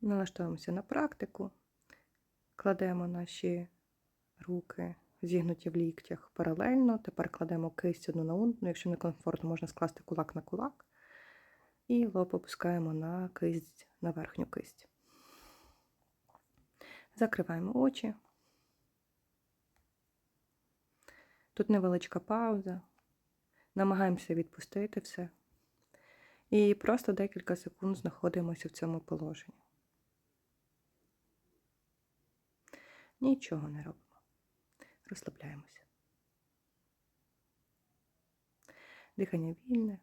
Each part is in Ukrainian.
Налаштовуємося на практику, кладемо наші руки зігнуті в ліктях паралельно. Тепер кладемо кисть одну на одну. Якщо не комфортно, можна скласти кулак на кулак. І лоб опускаємо на кисть, на верхню кисть. Закриваємо очі. Тут невеличка пауза. Намагаємося відпустити все. І просто декілька секунд знаходимося в цьому положенні. Нічого не робимо. Розслабляємося. Дихання вільне.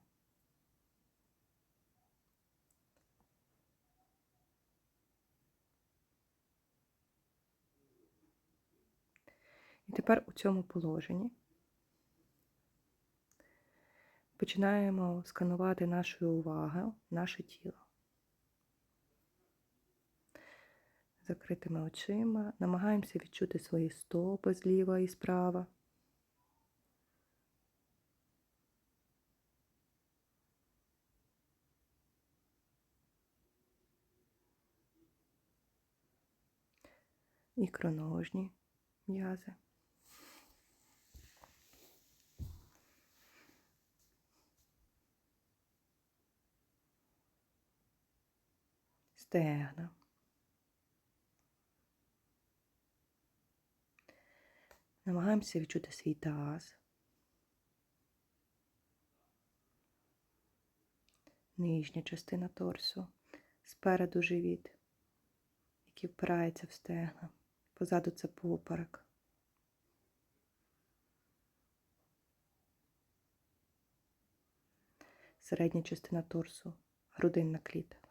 І тепер у цьому положенні починаємо сканувати нашою увагою наше тіло. Закритими очима намагаємося відчути свої стопи зліва і справа. Ікроножні м'язи. Стегна. Намагаємося відчути свій таз. Нижня частина торсу, спереду живіт, який впирається в стегна. Позаду це поперек. Середня частина торсу, грудинна клітина.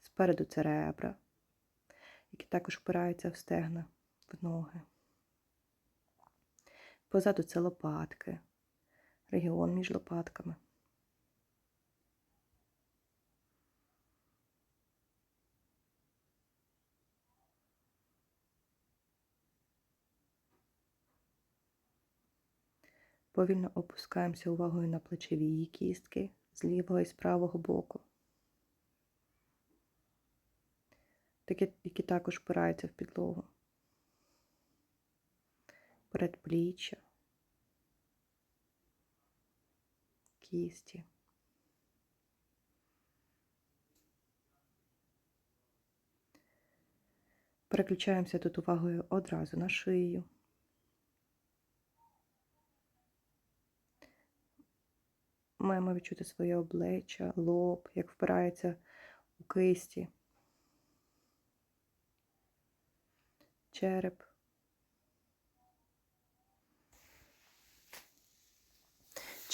Спереду це ребра, які також впираються в стегна, в ноги. Позаду це лопатки, регіон між лопатками. Повільно опускаємося увагою на плечові кістки з лівого і з правого боку, які також впираються в підлогу, передпліччя, кісті. Переключаємося тут увагою одразу на шию. Маємо відчути своє обличчя, лоб, як впирається у кисті, череп.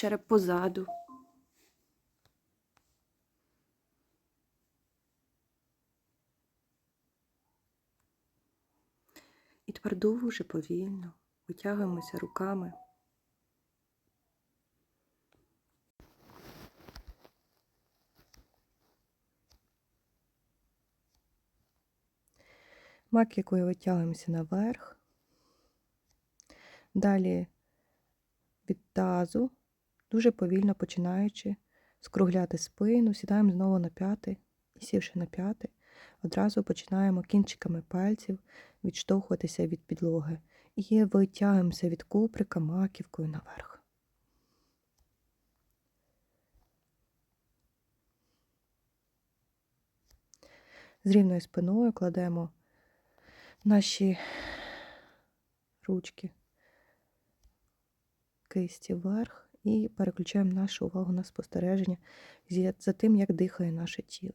Череп позаду. І тепер дуже повільно витягуємося руками. Маківкою витягуємося наверх. Далі від тазу, дуже повільно починаючи скругляти спину, сідаємо знову на п'яти. І сівши на п'яти, одразу починаємо кінчиками пальців відштовхуватися від підлоги. І витягуємося від куприка маківкою наверх. З рівною спиною кладемо наші ручки кисті вверх і переключаємо нашу увагу на спостереження за тим, як дихає наше тіло.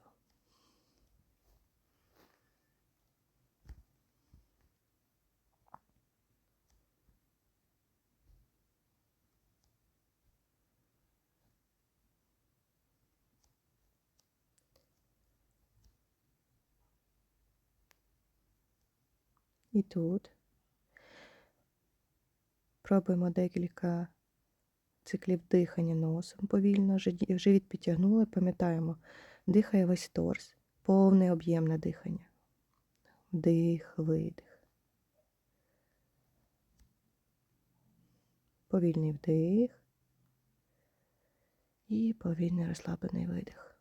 І тут пробуємо декілька циклів дихання носом повільно, живіт підтягнули, пам'ятаємо, дихає весь торс, повне об'ємне дихання. Вдих, видих. Повільний вдих і повільний розслаблений видих.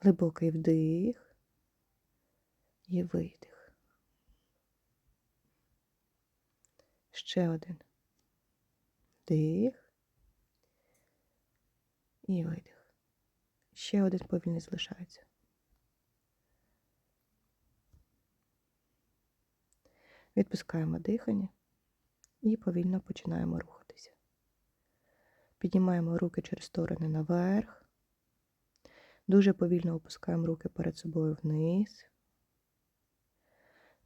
Глибокий вдих і видих. Ще один. Вдих і видих. Ще один повільний залишається. Відпускаємо дихання і повільно починаємо рухатися. Піднімаємо руки через сторони наверх. Дуже повільно опускаємо руки перед собою вниз.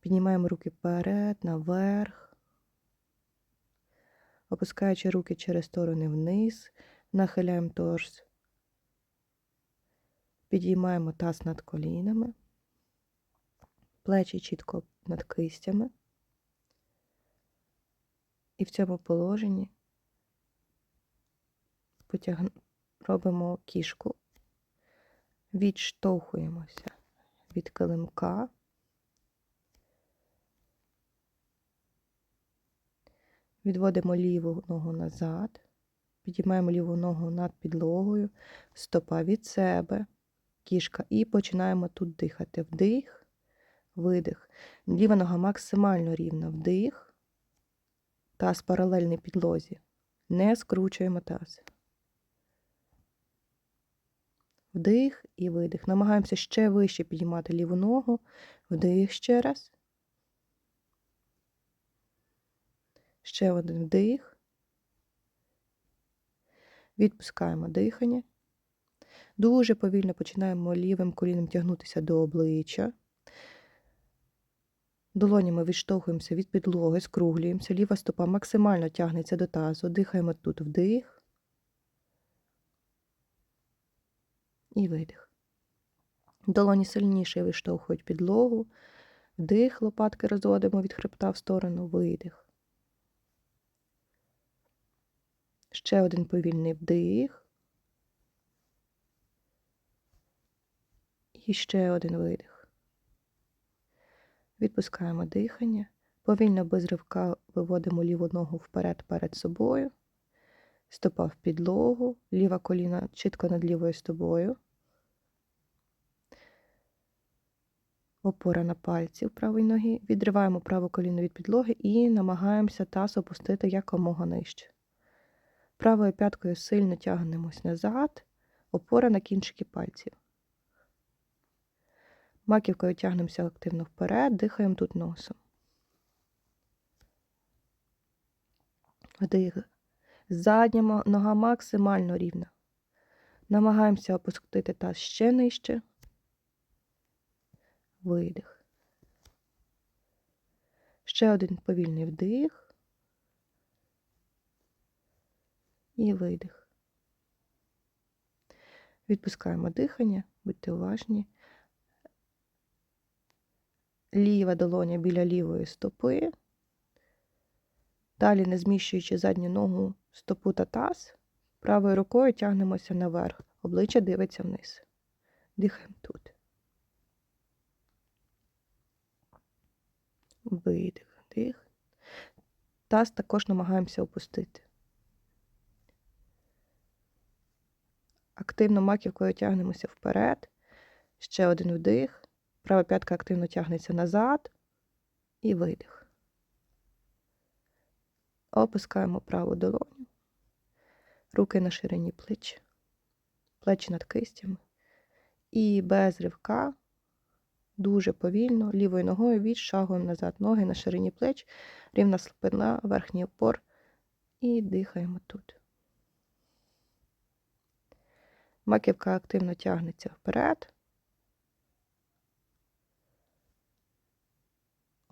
Піднімаємо руки вперед, наверх. Опускаючи руки через сторони вниз, нахиляємо торс. Підіймаємо таз над колінами, плечі чітко над кистями. І в цьому положенні потяг... робимо кішку, відштовхуємося від килимка. Відводимо ліву ногу назад, підіймаємо ліву ногу над підлогою, стопа від себе, кішка, і починаємо тут дихати. Вдих, видих. Ліва нога максимально рівна, вдих, таз паралельний підлозі. Не скручуємо таз. Вдих і видих. Намагаємося ще вище підіймати ліву ногу. Вдих ще раз. Ще один вдих. Відпускаємо дихання. Дуже повільно починаємо лівим коліном тягнутися до обличчя. Долонями відштовхуємося від підлоги, скруглюємося. Ліва стопа максимально тягнеться до тазу. Дихаємо тут вдих. І видих. Долоні сильніше виштовхують підлогу. Вдих, лопатки розводимо від хребта в сторону, видих. Ще один повільний вдих. І ще один видих. Відпускаємо дихання. Повільно без ривка виводимо ліву ногу вперед перед собою. Стопа в підлогу, ліва коліна чітко над лівою стопою. Опора на пальці в правій ноги. Відриваємо праве коліно від підлоги і намагаємося таз опустити якомога нижче. Правою п'яткою сильно тягнемось назад, опора на кінчики пальців. Маківкою тягнемося активно вперед, дихаємо тут носом. Вдих. Задня нога максимально рівна. Намагаємося опустити таз ще нижче. Видих. Ще один повільний вдих. І видих. Відпускаємо дихання, будьте уважні. Ліва долоня біля лівої стопи. Далі, не зміщуючи задню ногу стопу та таз, правою рукою тягнемося наверх, обличчя дивиться вниз. Дихаємо тут. Видих, дих. Таз також намагаємося опустити. Активно маківкою тягнемося вперед. Ще один вдих. Права п'ятка активно тягнеться назад і видих. Опускаємо праву долоню, руки на ширині плеч, плечі над кистями. І без ривка, дуже повільно, лівою ногою відшагуємо назад ноги на ширині плеч, рівна спина, верхній опор. І дихаємо тут. Маківка активно тягнеться вперед.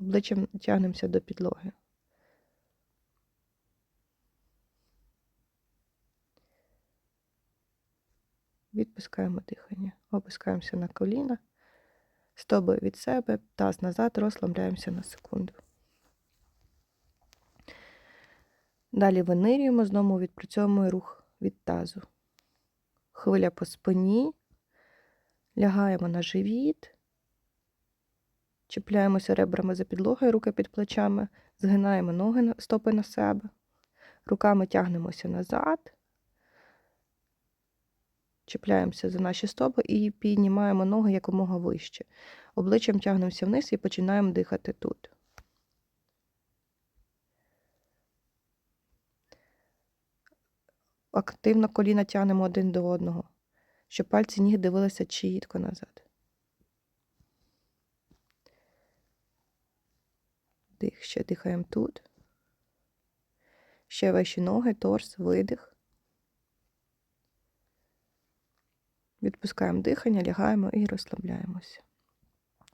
Обличчям тягнемося до підлоги. Відпускаємо дихання, опускаємося на коліна, стоби від себе, таз назад, розслабляємося на секунду. Далі винирюємо, знову відпрацьовуємо рух від тазу. Хвиля по спині, лягаємо на живіт. Чіпляємося ребрами за підлогою, руки під плечами, згинаємо ноги стопи на себе, руками тягнемося назад, чіпляємося за наші стопи і піднімаємо ноги якомога вище. Обличчям тягнемося вниз і починаємо дихати тут. Активно коліна тягнемо один до одного, щоб пальці ніг дивилися чітко назад. Дих, ще дихаємо тут. Ще вищі ноги, торс, видих. Відпускаємо дихання, лягаємо і розслабляємося.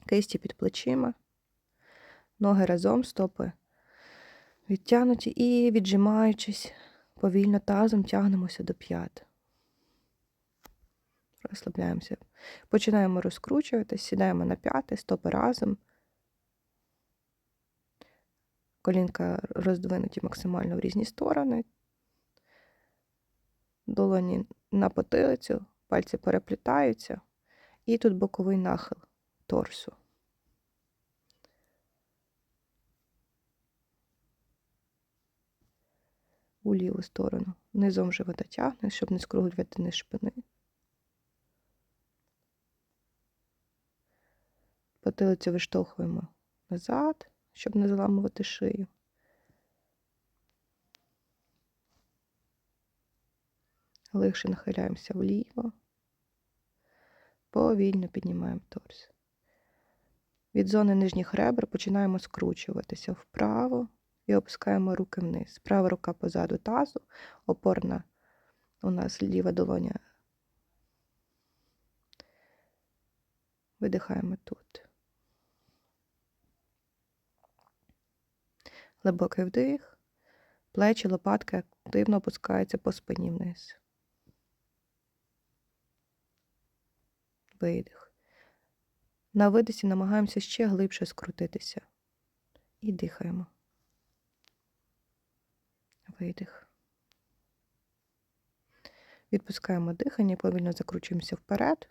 Кисті під плечима, ноги разом, стопи відтягнуті і віджимаючись, повільно тазом тягнемося до п'ят. Розслабляємося. Починаємо розкручуватись, сідаємо на п'яти, стопи разом. Колінка роздвинуті максимально в різні сторони. Долоні на потилицю, пальці переплітаються. І тут боковий нахил торсу. У ліву сторону. Низом живота тягне, щоб не скруглювати низ шпини. Потилицю виштовхуємо назад, щоб не заламувати шию. Легше нахиляємося вліво. Повільно піднімаємо торс. Від зони нижніх ребер починаємо скручуватися вправо і опускаємо руки вниз. Права рука позаду тазу, опорна у нас ліва долоня. Видихаємо тут. Глибокий вдих, плечі, лопатки активно опускаються по спині вниз. Видих. На видисі намагаємося ще глибше скрутитися. І дихаємо. Видих. Відпускаємо дихання, повільно закручуємося вперед.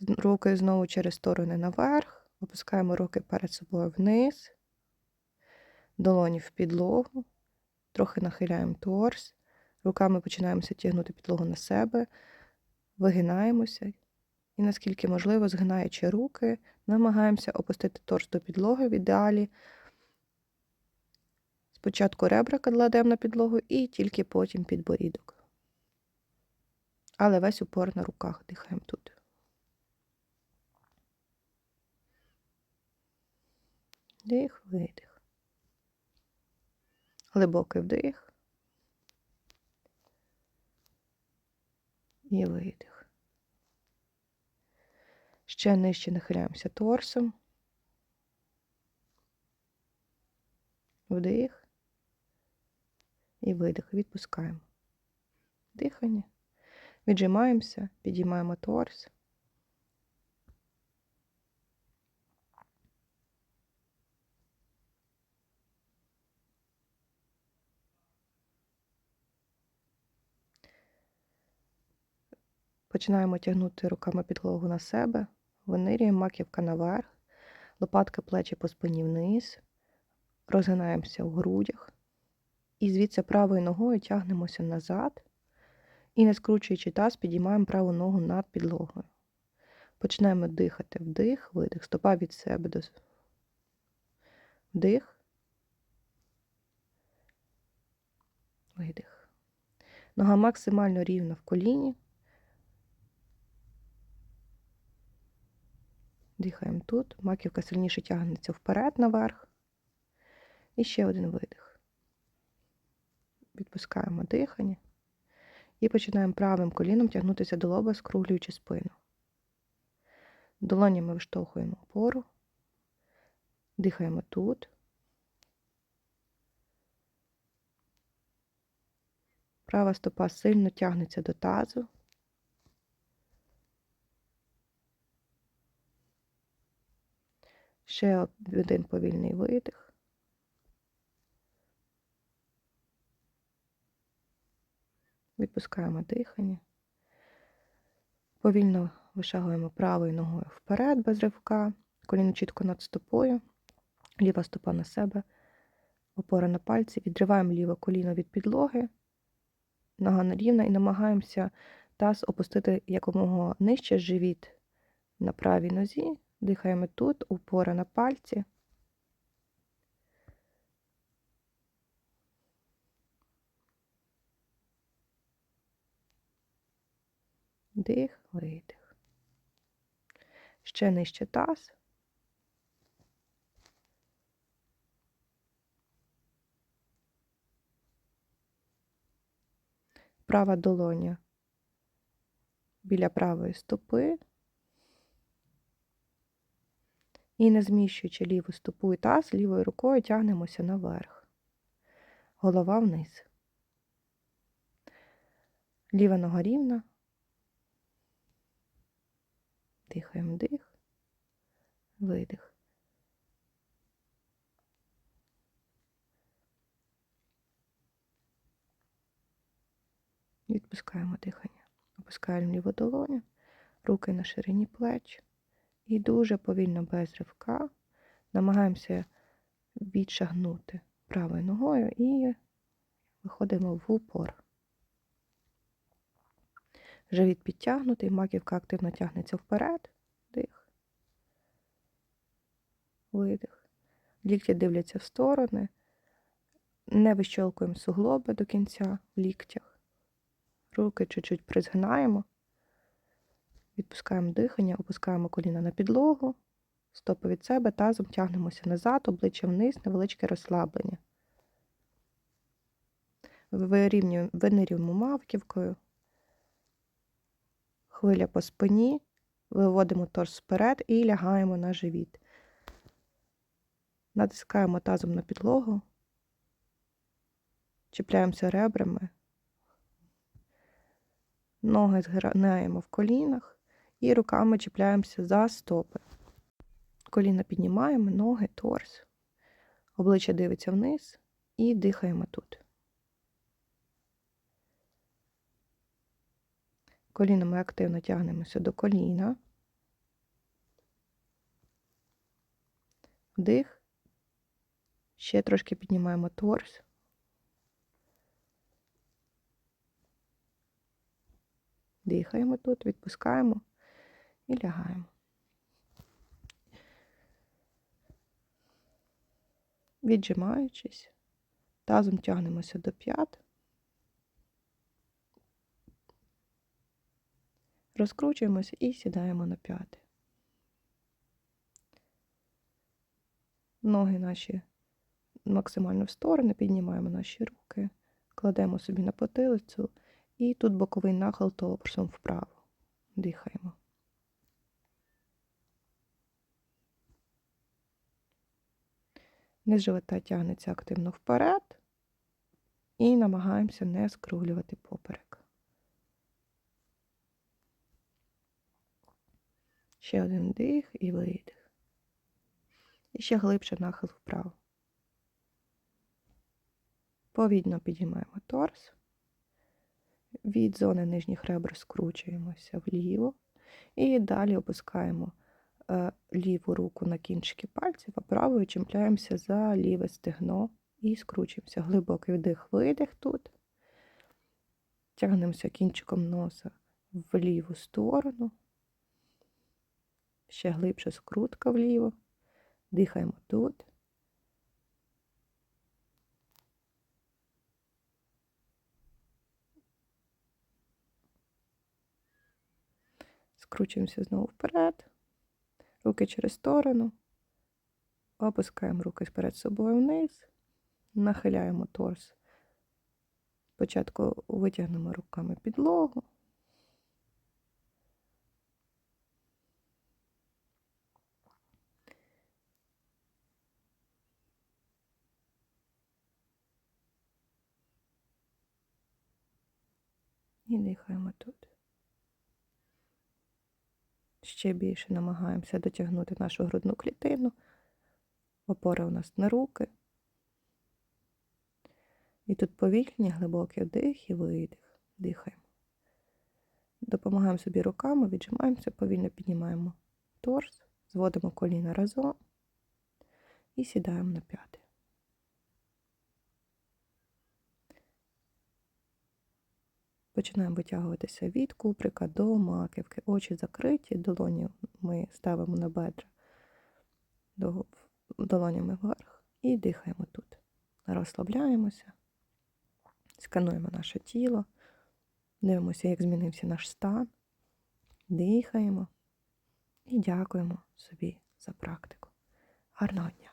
Руки знову через сторони наверх. Опускаємо руки перед собою вниз долоні в підлогу, трохи нахиляємо торс, руками починаємося тягнути підлогу на себе, вигинаємося і, наскільки можливо, згинаючи руки, намагаємося опустити торс до підлоги в ідеалі. Спочатку ребра кладемо на підлогу і тільки потім підборідок. Але весь упор на руках дихаємо тут. Дих, видих. Глибокий вдих. І видих. Ще нижче нахиляємося торсом. Вдих. І видих. Відпускаємо. Дихання. Віджимаємося, підіймаємо торс. Починаємо тягнути руками підлогу на себе, винирюємо маківка наверх, лопатки плечі по спині вниз, розгинаємося в грудях. І звідси правою ногою тягнемося назад і, не скручуючи таз, підіймаємо праву ногу над підлогою. Починаємо дихати вдих, видих, стопа від себе до вдих, видих. Нога максимально рівна в коліні. Дихаємо тут, маківка сильніше тягнеться вперед наверх. І ще один видих. Відпускаємо дихання і починаємо правим коліном тягнутися до лоба, скруглюючи спину. Долонями виштовхуємо опору, дихаємо тут. Права стопа сильно тягнеться до тазу. Ще один повільний видих. Відпускаємо дихання. Повільно вишагуємо правою ногою вперед без ривка, коліно чітко над стопою, ліва стопа на себе, опора на пальці, відриваємо ліве коліно від підлоги, нога рівна і намагаємося таз опустити якомога нижче живіт на правій нозі. Дихаємо тут, упора на пальці. Дих, видих. Ще нижче таз. Права долоня біля правої стопи. І не зміщуючи ліву стопу і таз, лівою рукою тягнемося наверх. Голова вниз. Ліва нога рівна. Дихаємо дих, видих. Відпускаємо дихання. Опускаємо ліву долоню, руки на ширині плеч. І дуже повільно без ривка намагаємося відшагнути правою ногою і виходимо в упор. Живіт підтягнутий, маківка активно тягнеться вперед, дих, видих. Лікті дивляться в сторони, не вищолкуємо суглоби до кінця в ліктях. Руки чуть-чуть призгинаємо, відпускаємо дихання, опускаємо коліна на підлогу, стопи від себе, тазом тягнемося назад, обличчя вниз, невеличке розслаблення. Винирюємо мавківкою, хвиля по спині, виводимо торс вперед і лягаємо на живіт. Натискаємо тазом на підлогу, чіпляємося ребрами, ноги згинаємо в колінах і руками чіпляємося за стопи. Коліна піднімаємо, ноги, торс, обличчя дивиться вниз і дихаємо тут. Колінами активно тягнемося до коліна. Вдих. Ще трошки піднімаємо торс. Дихаємо тут, відпускаємо і лягаємо. Віджимаючись, тазом тягнемося до п'ят. Розкручуємося і сідаємо на п'яти. Ноги наші максимально в сторони, піднімаємо наші руки, кладемо собі на потилицю і тут боковий нахил торсом вправо. Дихаємо. Низ живота тягнеться активно вперед і намагаємося не скруглювати поперек. Ще один дих і видих. І ще глибше нахил вправо. Повільно підіймаємо торс. Від зони нижніх ребер скручуємося вліво. І далі опускаємо е, ліву руку на кінчики пальців, а правою чіпляємося за ліве стегно і скручуємося. Глибокий вдих, видих тут. Тягнемося кінчиком носа в ліву сторону. Ще глибше скрутка вліво. Дихаємо тут. Скручуємося знову вперед, руки через сторону, опускаємо руки перед собою вниз, нахиляємо торс. Спочатку витягнемо руками підлогу. І дихаємо тут. Ще більше намагаємося дотягнути нашу грудну клітину. Опора у нас на руки. І тут повільні, глибокий вдих і видих. Дихаємо. Допомагаємо собі руками, віджимаємося, повільно піднімаємо торс, зводимо коліна разом і сідаємо на п'яти. Починаємо витягуватися від куприка до маківки. Очі закриті, долоні ми ставимо на бедра до, долонями вверх і дихаємо тут. Розслабляємося, скануємо наше тіло, дивимося, як змінився наш стан, дихаємо і дякуємо собі за практику. Гарного дня!